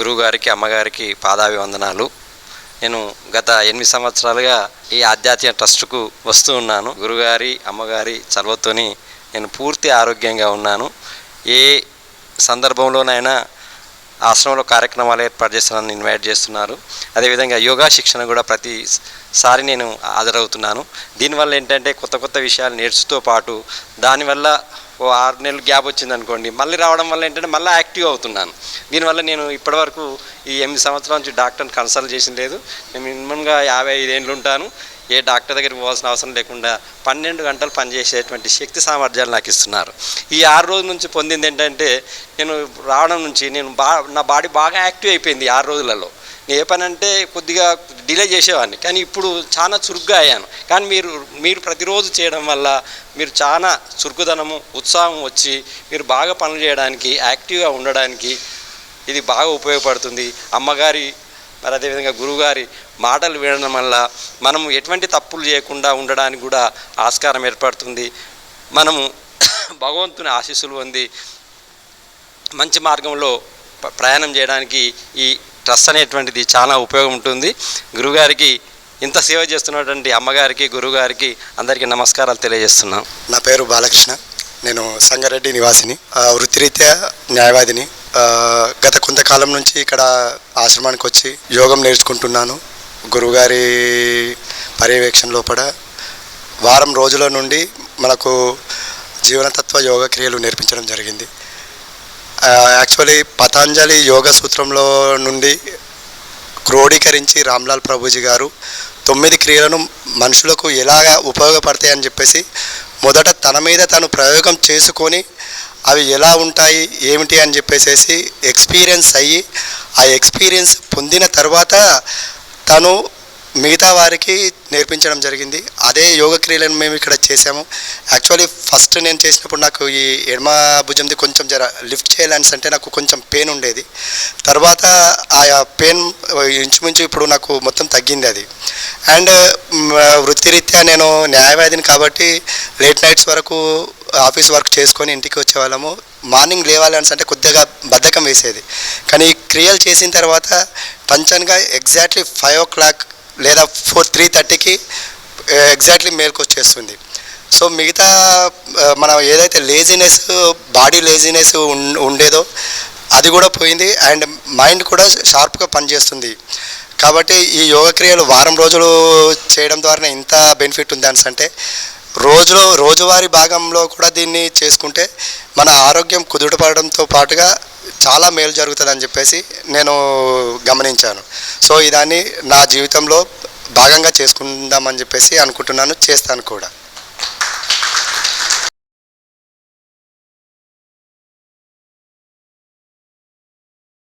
గురువుగారికి అమ్మగారికి పాదాభివందనాలు. నేను గత ఎనిమిది సంవత్సరాలుగా ఈ ఆధ్యాత్మిక ట్రస్టుకు వస్తూ ఉన్నాను. గురుగారి అమ్మగారి చలవతోని నేను పూర్తి ఆరోగ్యంగా ఉన్నాను. ఏ సందర్భంలోనైనా ఆశ్రమంలో కార్యక్రమాలు ఏర్పాటు చేస్తానని ఇన్వైట్ చేస్తున్నారు. అదేవిధంగా యోగా శిక్షణ కూడా ప్రతిసారి నేను హాజరవుతున్నాను. దీనివల్ల ఏంటంటే కొత్త కొత్త విషయాలు నేర్చుతో పాటు దానివల్ల ఓ ఆరు నెలలు గ్యాప్ వచ్చింది అనుకోండి మళ్ళీ రావడం వల్ల ఏంటంటే మళ్ళీ యాక్టివ్ అవుతున్నాను. దీనివల్ల నేను ఇప్పటివరకు ఈ ఎనిమిది సంవత్సరాల నుంచి డాక్టర్ని కన్సల్ట్ చేసిన లేదు. నేను మినిమంగా యాభై ఐదేళ్ళు ఉంటాను. ఏ డాక్టర్ దగ్గరికి పోవాల్సిన అవసరం లేకుండా పన్నెండు గంటలు పనిచేసేటువంటి శక్తి సామర్థ్యాలు నాకు ఇస్తున్నారు. ఈ ఆరు రోజుల నుంచి పొందింది ఏంటంటే నేను రావడం నుంచి నేను బా నా బాడీ బాగా యాక్టివ్ అయిపోయింది ఆరు రోజులలో. నేను ఏ పని అంటే కొద్దిగా డిలే చేసేవాడిని. కానీ ఇప్పుడు చాలా చురుగ్గా అయ్యాను. కానీ మీరు మీరు ప్రతిరోజు చేయడం వల్ల మీరు చాలా చురుకుదనము ఉత్సాహం వచ్చి మీరు బాగా పనులు చేయడానికి యాక్టివ్గా ఉండడానికి ఇది బాగా ఉపయోగపడుతుంది. అమ్మగారి మరి అదేవిధంగా గురువుగారి మాటలు వినడం వల్ల మనము ఎటువంటి తప్పులు చేయకుండా ఉండడానికి కూడా ఆస్కారం ఏర్పడుతుంది. మనము భగవంతుని ఆశీస్సులు పొంది మంచి మార్గంలో ప్రయాణం చేయడానికి ఈ ట్రస్ట్ అనేటువంటిది చాలా ఉపయోగం ఉంటుంది. గురువుగారికి ఇంత సేవ చేస్తున్నటువంటి అమ్మగారికి గురువుగారికి అందరికీ నమస్కారాలు తెలియజేస్తున్నాం. నా పేరు బాలకృష్ణ. నేను సంగారెడ్డి నివాసిని. ఆ, వృత్తిరీత్యా న్యాయవాదిని. గత కొంతకాలం నుంచి ఇక్కడ ఆశ్రమానికి వచ్చి యోగం నేర్చుకుంటున్నాను. గురువుగారి పర్యవేక్షణ లోపల వారం రోజుల నుండి మనకు జీవనతత్వ యోగ క్రియలు నేర్పించడం జరిగింది. యాక్చువల్లీ పతాంజలి యోగ సూత్రంలో నుండి క్రోడీకరించి రామ్లాల్ ప్రభుజీ గారు తొమ్మిది క్రియలను మనుషులకు ఎలాగ ఉపయోగపడతాయని చెప్పేసి మొదట తన మీద తను ప్రయోగం చేసుకొని అవి ఎలా ఉంటాయి ఏమిటి అని చెప్పేసేసి ఎక్స్పీరియన్స్ అయ్యి ఆ ఎక్స్పీరియన్స్ పొందిన తర్వాత తను మిగతా వారికి నేర్పించడం జరిగింది. అదే యోగ క్రియలను మేము ఇక్కడ చేసాము యాక్చువల్లీ ఫస్ట్ నేను చేసినప్పుడు నాకు ఈ ఎడమ భుజంది కొంచెం జర లిఫ్ట్ చేయాలని అంటే నాకు కొంచెం పెయిన్ ఉండేది. తర్వాత ఆ పెయిన్ ఇంచుమించు ఇప్పుడు నాకు మొత్తం తగ్గింది అది. అండ్ వృత్తిరీత్యా నేను న్యాయవాదిని కాబట్టి లేట్ నైట్స్ వరకు ఆఫీస్ వర్క్ చేసుకొని ఇంటికి వచ్చేవాళ్ళము. మార్నింగ్ లేవాలి అంటే కొద్దిగా బద్ధకం వేసేది. కానీ ఈ క్రియలు చేసిన తర్వాత టంచన్గా ఎగ్జాక్ట్లీ ఫైవ్ ఓ క్లాక్ లేదా ఫోర్ త్రీ థర్టీకి ఎగ్జాక్ట్లీ మేల్కి వచ్చేస్తుంది. సో మిగతా మనం ఏదైతే లేజినెస్ బాడీ లేజినెస్ ఉండేదో అది కూడా పోయింది. అండ్ మైండ్ కూడా షార్ప్గా పనిచేస్తుంది. కాబట్టి ఈ యోగ క్రియలు వారం రోజులు చేయడం ద్వారా ఇంత బెనిఫిట్ ఉంది అని అంటే రోజులో రోజువారీ భాగంలో కూడా దీన్ని చేసుకుంటే మన ఆరోగ్యం కుదుటపడడంతో పాటుగా చాలా మేలు జరుగుతుందని చెప్పేసి నేను గమనించాను. సో ఇదాన్ని నా జీవితంలో భాగంగా చేసుకుందామని చెప్పేసి అనుకుంటున్నాను చేస్తాను కూడా.